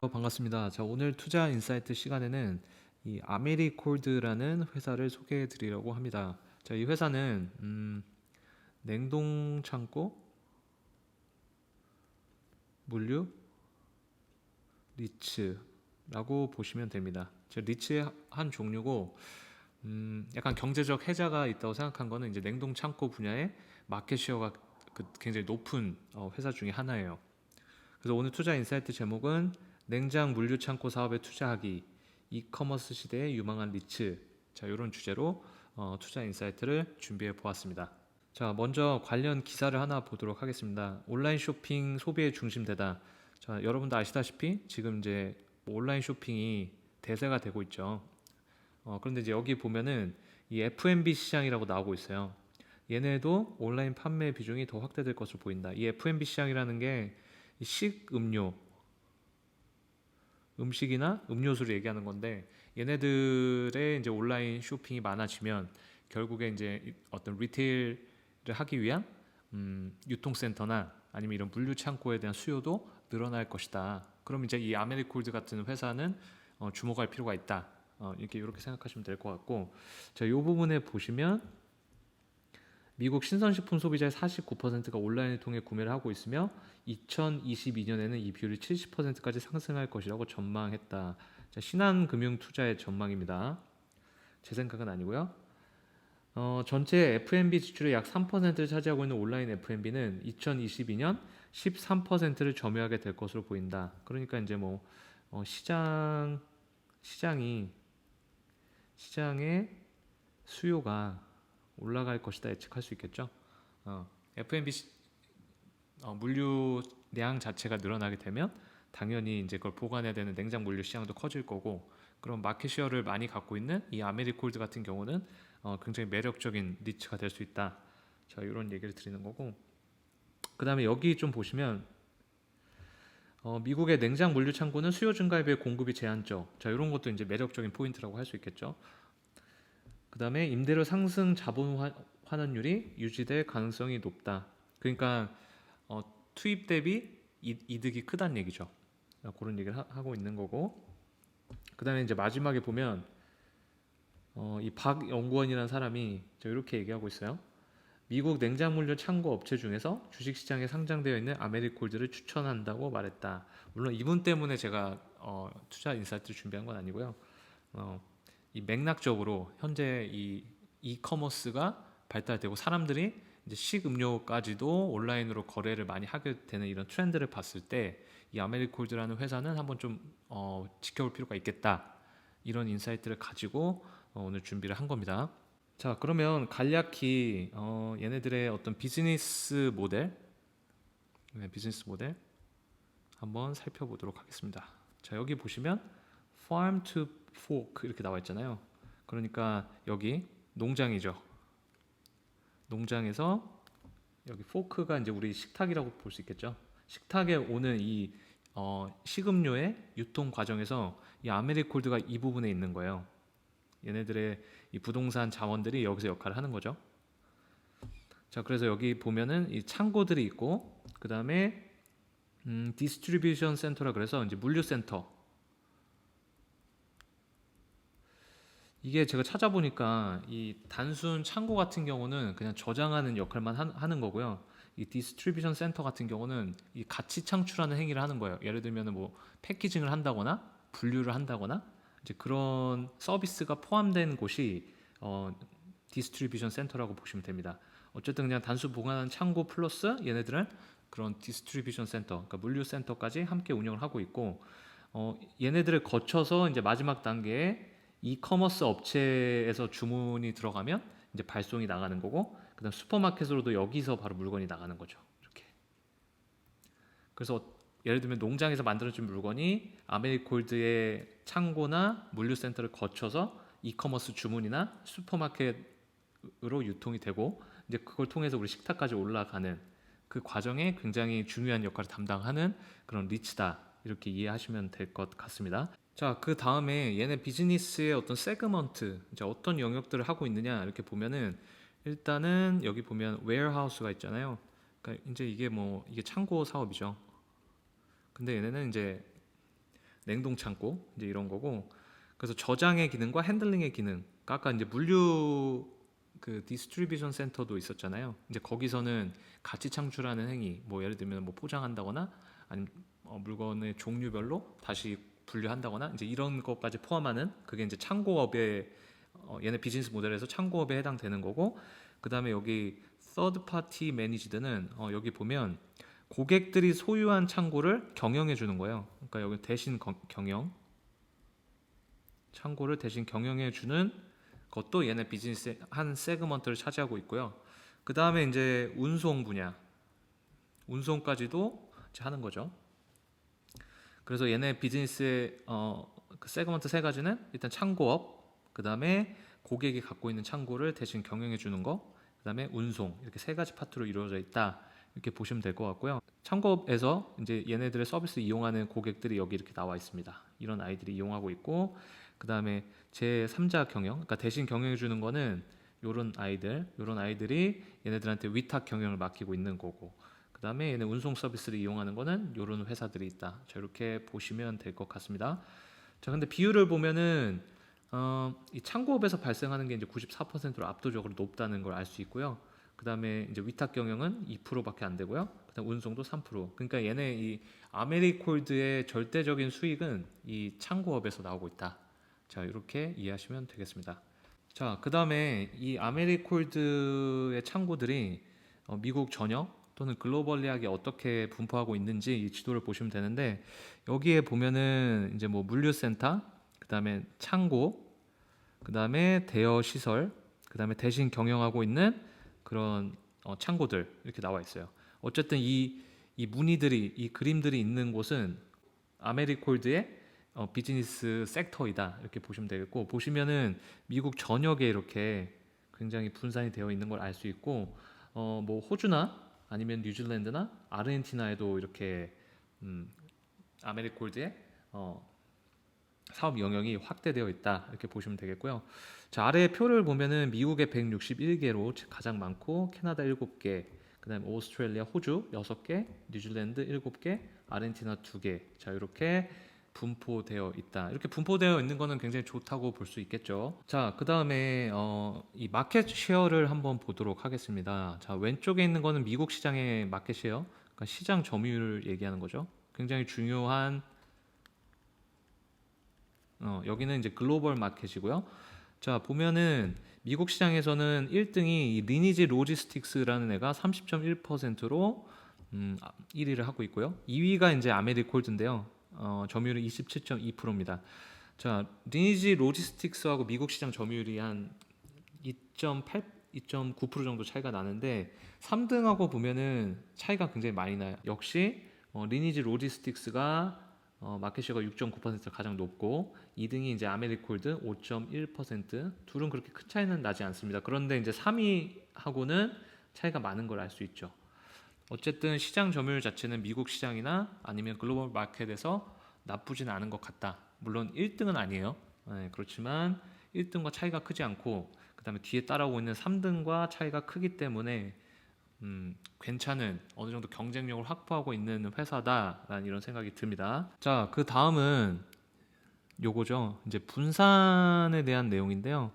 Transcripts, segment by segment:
어, 반갑습니다. 자, 오늘 투자 인사이트 시간에는 이 아메리콜드라는 회사를 소개해 드리려고 합니다. 자, 이 회사는 음, 냉동 창고, 물류, 리츠라고 보시면 됩니다. 저 리츠의 한 종류고 음, 약간 경제적 혜자가 있다고 생각한 거는 이제 냉동 창고 분야의 마켓시어가 그 굉장히 높은 어, 회사 중에 하나예요. 그래서 오늘 투자 인사이트 제목은 냉장 물류 창고 사업에 투자하기 이커머스 시대의 유망한 리츠 자 이런 주제로 어, 투자 인사이트를 준비해 보았습니다. 자 먼저 관련 기사를 하나 보도록 하겠습니다. 온라인 쇼핑 소비의 중심되다. 자 여러분도 아시다시피 지금 이제 뭐 온라인 쇼핑이 대세가 되고 있죠. 어, 그런데 이제 여기 보면은 이 F&B 시장이라고 나오고 있어요. 얘네도 온라인 판매 비중이 더 확대될 것으로 보인다. 이 F&B 시장이라는 게 식음료 음식이나 음료수를 얘기하는 건데 얘네들의 이제 온라인 쇼핑이 많아지면 결국에 이제 이- 어떤 리테일을 하기 위한 음, 유통센터나 아니면 이런 물류 창고에 대한 수요도 늘어날 것이다. 그럼 이제 이 아메리콜드 같은 회사는 어, 주목할 필요가 있다. 어, 이렇게 이렇게 생각하시면 될 것 같고, 자, 이 부분에 보시면 미국 신선식품 소비자의 49%가 온라인을 통해 구매를 하고 있으며 2022년에는 이 비율이 70%까지 상승할 것이라고 전망했다. 자, 신한금융 투자의 전망입니다. 제 생각은 아니고요. 어, 전체 F&B 지출의 약 3%를 차지하고 있는 온라인 F&B는 2022년 13%를 점유하게 될 것으로 보인다. 그러니까 이제 뭐 어, 시장 시장이 시장의 수요가 올라갈 것이다 예측할 수 있겠죠. 어, 시- 어, 물류량 자체가 늘어나게 되면 당연히 이제 그걸 보관해야 되는 냉장 물류 시장도 커질 거고 그럼 마켓시어를 많이 갖고 있는 이 아메리콜드 같은 경우는 어, 굉장히 매력적인 니치가 될 수 있다. 자 이런 얘기를 드리는 거고 그 다음에 여기 좀 보시면 어, 미국의 냉장 물류 창고는 수요 증가에 비해 공급이 제한적. 자 이런 것도 이제 매력적인 포인트라고 할 수 있겠죠. 그 다음에 임대료 상승 자본 화- 환원율이 유지될 가능성이 높다. 그러니까 어, 투입 대비 이, 이득이 크다는 얘기죠. 어, 그런 얘기를 하, 고 있는 거고. 그 다음에 이제 마지막에 보면 어, 이 박 연구원이라는 사람이 저 이렇게 얘기하고 있어요. 미국 냉장물류 창고 업체 중에서 주식시장에 상장되어 있는 아메리콜드를 추천한다고 말했다. 물론 이분 때문에 제가 어, 투자 인사이트를 준비한 건 아니고요. 어, 이 맥락적으로 현재 이 이커머스가 발달되고 사람들이 이제 식음료까지도 온라인으로 거래를 많이 하게 되는 이런 트렌드를 봤을 때 이 아메리콜드라는 회사는 한번 좀 어, 지켜볼 필요가 있겠다. 이런 인사이트를 가지고 어, 오늘 준비를 한 겁니다. 자, 그러면 간략히 어, 얘네들의 어떤 비즈니스 모델, 네, 비즈니스 모델 한번 살펴보도록 하겠습니다. 자, 여기 보시면 farm to fork 이렇게 나와 있잖아요. 그러니까 여기 농장이죠. 농장에서 여기 포크가 이제 우리 식탁이라고 볼 수 있겠죠. 식탁에 오는 이 어, 식음료의 유통 과정에서 이 아메리콜드가 이 부분에 있는 거예요. 얘네들의 이 부동산 자원들이 여기서 역할을 하는 거죠. 자, 그래서 여기 보면은 이 창고들이 있고 그 다음에 음, 디스트리뷰션 센터라 그래서 이제 물류 센터. 이게 제가 찾아보니까 이 단순 창고 같은 경우는 그냥 저장하는 역할만 하- 하는 거고요. 이 디스트리뷰션 센터 같은 경우는 이 가치 창출하는 행위를 하는 거예요. 예를 들면 뭐 패키징을 한다거나 분류를 한다거나 이제 그런 서비스가 포함된 곳이 어, 디스트리뷰션 센터라고 보시면 됩니다. 어쨌든 그냥 단순 보관하는 창고 플러스 얘네들은 그런 디스트리뷰션 센터, 그러니까 물류 센터까지 함께 운영을 하고 있고 어, 얘네들을 거쳐서 이제 마지막 단계에 이커머스 업체에서 주문이 들어가면 이제 발송이 나가는 거고 그다음 슈퍼마켓으로도 여기서 바로 물건이 나가는 거죠. 이렇게. 그래서 예를 들면 농장에서 만들어진 물건이 아메리콜드의 창고나 물류센터를 거쳐서 이커머스 주문이나 슈퍼마켓으로 유통이 되고 이제 그걸 통해서 우리 식탁까지 올라가는 그 과정에 굉장히 중요한 역할을 담당하는 그런 리치다 이렇게 이해하시면 될 것 같습니다. 자, 그 다음에 얘네 비즈니스의 어떤 세그먼트, 이제 어떤 영역들을 하고 있느냐 이렇게 보면은 일단은 여기 보면 웨어하우스가 있잖아요. 그러니까 이제 이게 뭐 이게 창고 사업이죠. 근데 얘네는 이제 냉동 창고 이제 이런 거고 그래서 저장의 기능과 핸들링의 기능 그러니까 아까 이제 물류 그 디스트리뷰션 센터도 있었잖아요. 이제 거기서는 가치 창출하는 행위 뭐 예를 들면 뭐 포장한다거나 아니면 어, 물건의 종류별로 다시 분류한다거나 이제 이런 것까지 포함하는 그게 이제 창고업의 어, 얘네 비즈니스 모델에서 창고업에 해당되는 거고 그다음에 여기 third party manage드는 어, 여기 보면 고객들이 소유한 창고를 경영해 주는 거예요. 그러니까 여기 대신 거- 경영 창고를 대신 경영해 주는 것도 얘네 비즈니스의 한 세그먼트를 차지하고 있고요. 그 다음에 이제 운송 분야, 운송까지도 하는 거죠. 그래서 얘네 비즈니스의 어, 그 세그먼트 세 가지는 일단 창고업, 그 다음에 고객이 갖고 있는 창고를 대신 경영해 주는 거, 그 다음에 운송 이렇게 세 가지 파트로 이루어져 있다 이렇게 보시면 될 것 같고요. 창고업에서 이제 얘네들의 서비스 이용하는 고객들이 여기 이렇게 나와 있습니다. 이런 아이들이 이용하고 있고, 그 다음에 제 3자 경영, 그러니까 대신 경영해 주는 거는 요런 아이들, 요런 아이들이 얘네들한테 위탁 경영을 맡기고 있는 거고, 그 다음에 얘네 운송 서비스를 이용하는 거는 요런 회사들이 있다. 자 이렇게 보시면 될 것 같습니다. 자 근데 비율을 보면은 어, 이 창고업에서 발생하는 게 이제 94%로 압도적으로 높다는 걸 알 수 있고요. 그 다음에 이제 위탁 경영은 2%밖에 안 되고요. 그다음 운송도 3%. 그러니까 얘네 이 아메리콜드의 절대적인 수익은 이 창고업에서 나오고 있다. 자 이렇게 이해하시면 되겠습니다. 자 그 다음에 이 아메리콜드의 창고들이 어, 미국 전역 또는 글로벌리하게 어떻게 분포하고 있는지 이 지도를 보시면 되는데 여기에 보면은 이제 뭐 물류센터, 그다음에 창고, 그다음에 대여 시설, 그다음에 대신 경영하고 있는 그런 어, 창고들 이렇게 나와 있어요. 어쨌든 이, 이 무늬들이 이 그림들이 있는 곳은 아메리콜드의 어, 비즈니스 섹터이다 이렇게 보시면 되겠고 보시면은 미국 전역에 이렇게 굉장히 분산이 되어 있는 걸 알 수 있고 어, 뭐 호주나 아니면 뉴질랜드나 아르헨티나에도 이렇게 음, 아메리콜드의 어, 사업 영역이 확대되어 있다 이렇게 보시면 되겠고요. 자 아래 표를 보면은 미국의 161개로 가장 많고 캐나다 7개, 그다음에 오스트레일리아, 호주 6개, 뉴질랜드 7개, 아르헨티나 2개. 자 이렇게 분포되어 있다. 이렇게 분포되어 있는 거는 굉장히 좋다고 볼 수 있겠죠. 자, 그 다음에 어, 이 마켓 쉐어를 한번 보도록 하겠습니다. 자, 왼쪽에 있는 거는 미국 시장의 마켓 쉐어, 그러니까 시장 점유율 얘기하는 거죠. 굉장히 중요한 어, 여기는 이제 글로벌 마켓이고요. 자, 보면은 미국 시장에서는 1등이 이 리니지 로지스틱스라는 애가 30.1%로 음, 1위를 하고 있고요. 2위가 이제 아메리콜드인데요. 어, 점유율이 27.2%입니다. 자, 리니지 로지스틱스하고 미국 시장 점유율이 한 2.8, 2.9% 정도 차이가 나는데 3등하고 보면은 차이가 굉장히 많이 나요. 역시 어, 리니지 로지스틱스가 어, 마켓시가 6.9%가 가장 높고 2등이 이제 아메리콜드 5.1% 둘은 그렇게 큰 차이는 나지 않습니다. 그런데 이제 3위하고는 차이가 많은 걸 알 수 있죠. 어쨌든 시장 점유율 자체는 미국 시장이나 아니면 글로벌 마켓에서 나쁘진 않은 것 같다. 물론 1등은 아니에요. 네, 그렇지만 1등과 차이가 크지 않고 그다음에 뒤에 따라오고 있는 3등과 차이가 크기 때문에 음, 괜찮은 어느 정도 경쟁력을 확보하고 있는 회사다라는 이런 생각이 듭니다. 자, 그 다음은 요거죠. 이제 분산에 대한 내용인데요.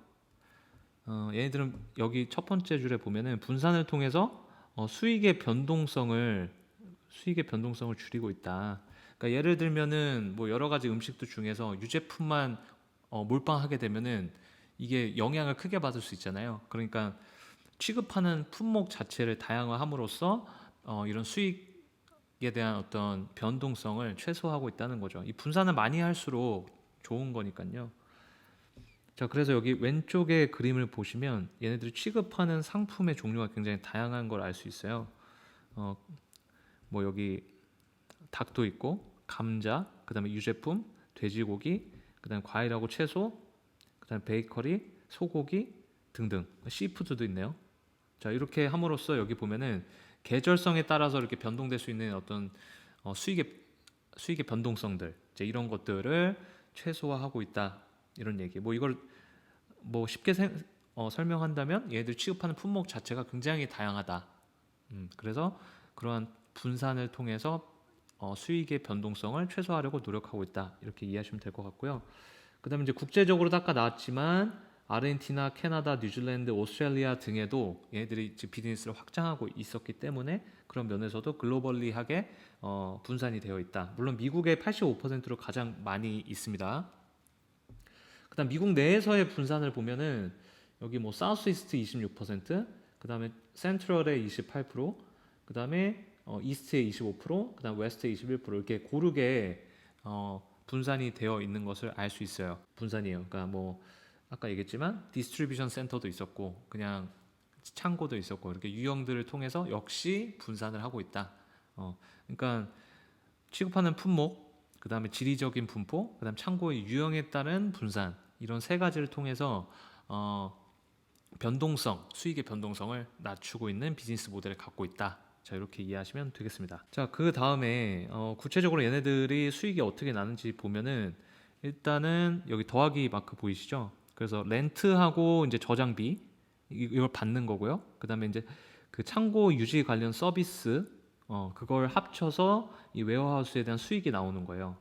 어, 얘네들은 여기 첫 번째 줄에 보면은 분산을 통해서 어, 수익의 변동성을 수익의 변동성을 줄이고 있다. 그러니까 예를 들면은 뭐 여러 가지 음식들 중에서 유제품만 어, 몰빵하게 되면은 이게 영향을 크게 받을 수 있잖아요. 그러니까 취급하는 품목 자체를 다양화함으로써 어, 이런 수익에 대한 어떤 변동성을 최소화하고 있다는 거죠. 이 분산을 많이 할수록 좋은 거니까요. 자, 그래서 여기 왼쪽에 그림을 보시면 얘네들이 취급하는 상품의 종류가 굉장히 다양한 걸 알 수 있어요. 어, 뭐 여기 닭도 있고 감자, 그다음에 유제품, 돼지고기, 그다음에 과일하고 채소, 그다음에 베이커리, 소고기 등등 시푸드도 있네요. 자, 이렇게 함으로써 여기 보면은 계절성에 따라서 이렇게 변동될 수 있는 어떤 어, 수익의 수익의 변동성들 이제 이런 것들을 최소화하고 있다 이런 얘기. 뭐 이걸 뭐 쉽게 세- 어, 설명한다면 얘들 취급하는 품목 자체가 굉장히 다양하다. 음, 그래서 그러한 분산을 통해서 어, 수익의 변동성을 최소화하려고 노력하고 있다. 이렇게 이해하시면 될 것 같고요. 그다음에 이제 국제적으로도 아까 나왔지만 아르헨티나, 캐나다, 뉴질랜드, 오스트레일리아 등에도 얘네들이 지금 비즈니스를 확장하고 있었기 때문에 그런 면에서도 글로벌리하게 어, 분산이 되어 있다. 물론 미국의 85%로 가장 많이 있습니다. 그다음 미국 내에서의 분산을 보면은 여기 뭐 사우스 이스트 26%, 그다음에 센트럴의 28%, 그다음에 어, 이스트의 25%, 그다음 웨스트의 21% 이렇게 고르게 어, 분산이 되어 있는 것을 알 수 있어요. 분산이에요. 그러니까 뭐 아까 얘기했지만 디스트리뷰션 센터도 있었고 그냥 창고도 있었고 이렇게 유형들을 통해서 역시 분산을 하고 있다. 어, 그러니까 취급하는 품목, 그 다음에 지리적인 분포, 그 다음 창고의 유형에 따른 분산 이런 세 가지를 통해서 어, 변동성, 수익의 변동성을 낮추고 있는 비즈니스 모델을 갖고 있다. 자 이렇게 이해하시면 되겠습니다. 자그 다음에 어, 구체적으로 얘네들이 수익이 어떻게 나는지 보면은 일단은 여기 더하기 마크 보이시죠? 그래서 렌트하고 이제 저장비 이- 이걸 받는 거고요. 그 다음에 이제 그 창고 유지 관련 서비스 어, 그걸 합쳐서 이 웨어하우스에 대한 수익이 나오는 거예요.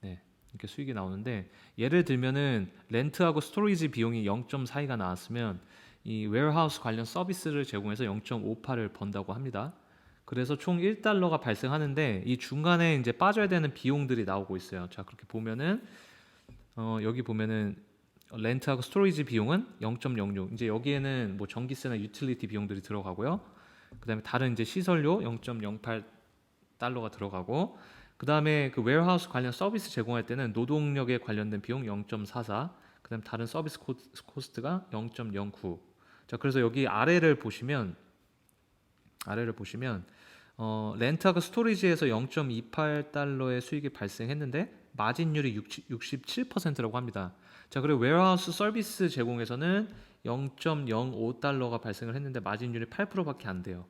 네, 이렇게 수익이 나오는데 예를 들면은 렌트하고 스토리지 비용이 0.42가 나왔으면 이 웨어하우스 관련 서비스를 제공해서 0.58을 번다고 합니다. 그래서 총 1달러가 발생하는데 이 중간에 이제 빠져야 되는 비용들이 나오고 있어요. 자, 그렇게 보면은 어, 여기 보면은 렌트하고 스토리지 비용은 0.06. 이제 여기에는 뭐 전기세나 유틸리티 비용들이 들어가고요. 그다음에 다른 이제 시설료 0.08 달러가 들어가고 그다음에 그 웨어하우스 관련 서비스 제공할 때는 노동력에 관련된 비용 0.44. 그다음 에 다른 서비스 코- 코스트가 0.09. 자, 그래서 여기 아래를 보시면 아래를 보시면 어, 렌트하고 스토리지에서 0.28 달러의 수익이 발생했는데 마진율이 67%라고 합니다. 자, 그리고 웨어하우스 서비스 제공에서는 0.05 달러가 발생을 했는데 마진율이 8%밖에 안 돼요.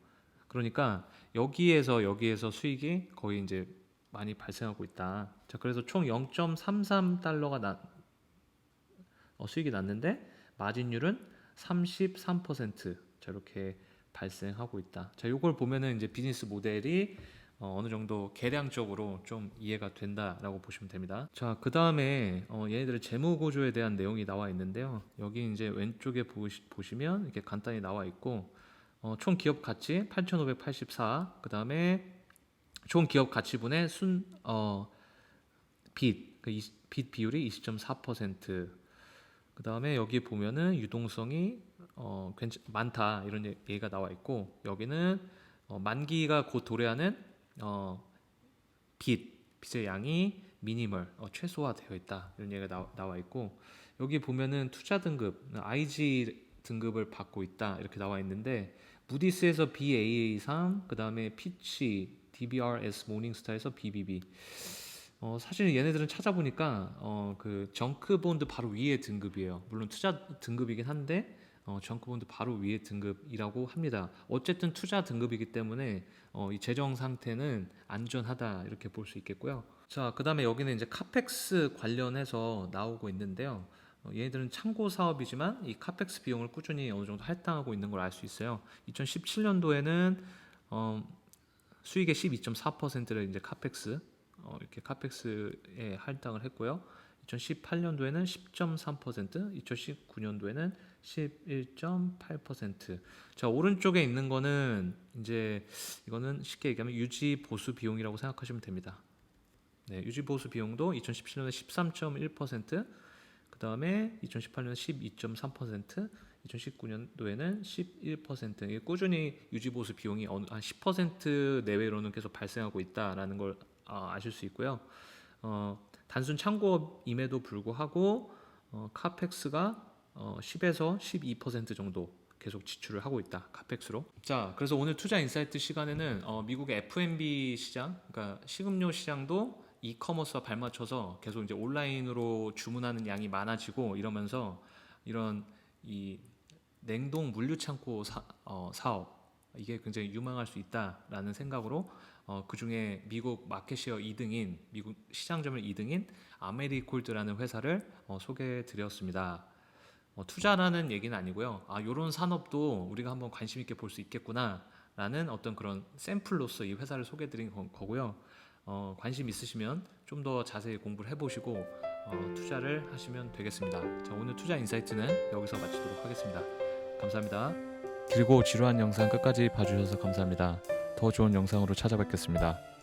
그러니까 여기에서 여기에서 수익이 거의 이제 많이 발생하고 있다. 자, 그래서 총 0.33 달러가 나, 어, 수익이 났는데 마진율은 33%. 자, 이렇게 발생하고 있다. 자, 요걸 보면은 이제 비즈니스 모델이 어, 어느 정도 계량적으로 좀 이해가 된다라고 보시면 됩니다. 자, 그 다음에 어, 얘네들의 재무 구조에 대한 내용이 나와 있는데요. 여기 이제 왼쪽에 보시, 보시면 이렇게 간단히 나와 있고 어, 총 기업 가치 8,584. 그 다음에 총 기업 가치분의 순 어, 빚, 그 비율이 20.4%. 그 다음에 여기 보면은 유동성이 어, 괜찮, 많다 이런 얘- 얘기가 나와 있고 여기는 어, 만기가 곧 도래하는 어, 빚, 빚의 양이 미니멀, 어, 최소화되어 있다 이런 얘기가 나, 나와 있고 여기 보면은 투자 등급 IG 등급을 받고 있다 이렇게 나와 있는데 무디스에서 BAA3, 그 다음에 피치, DBRS 모닝스타에서 BBB. 어, 사실 얘네들은 찾아보니까 어, 그 정크 본드 바로 위에 등급이에요. 물론 투자 등급이긴 한데 어, 정크 본드 바로 위에 등급이라고 합니다. 어쨌든 투자 등급이기 때문에 어, 이 재정 상태는 안전하다 이렇게 볼 수 있겠고요. 자, 그다음에 여기는 이제 카펙스 관련해서 나오고 있는데요. 어, 얘네들은 창고 사업이지만 이 카펙스 비용을 꾸준히 어느 정도 할당하고 있는 걸 알 수 있어요. 2017년도에는 어, 수익의 12.4%를 이제 카펙스 어, 이렇게 카펙스에 할당을 했고요. 2018년도에는 10.3%, 2019년도에는 11.8%. 자, 오른쪽에 있는 거는 이제 이거는 쉽게 얘기하면 유지 보수 비용이라고 생각하시면 됩니다. 네, 유지 보수 비용도 2017년에 13.1%, 그 다음에 2018년에 12.3%, 2019년도에는 11%. 이게 꾸준히 유지 보수 비용이 어느 한10% 내외로는 계속 발생하고 있다라는 걸 아, 아실 수 있고요. 어, 단순 창고임에도 불구하고 어, 카펙스가 어, 10에서 12% 정도 계속 지출을 하고 있다 카펙스로. 자, 그래서 오늘 투자 인사이트 시간에는 어, 미국의 F&B 시장, 그러니까 식음료 시장도 이커머스와 발맞춰서 계속 이제 온라인으로 주문하는 양이 많아지고 이러면서 이런 이 냉동 물류 창고 사, 어, 사업 이게 굉장히 유망할 수 있다라는 생각으로 어, 그 중에 미국 마켓시어 2등인 미국 시장점을 2등인 아메리콜드라는 회사를 어, 소개해드렸습니다. 어, 투자라는 얘기는 아니고요. 아, 요런 산업도 우리가 한번 관심 있게 볼 수 있겠구나. 있다라는 어떤 그런 샘플로서 이 회사를 소개드린 거, 거고요. 어, 관심 있으시면 좀 더 자세히 공부를 해보시고 어, 투자를 하시면 되겠습니다. 자, 오늘 투자 인사이트는 여기서 마치도록 하겠습니다. 감사합니다. 길고 지루한 영상 끝까지 봐주셔서 감사합니다. 더 좋은 영상으로 찾아뵙겠습니다.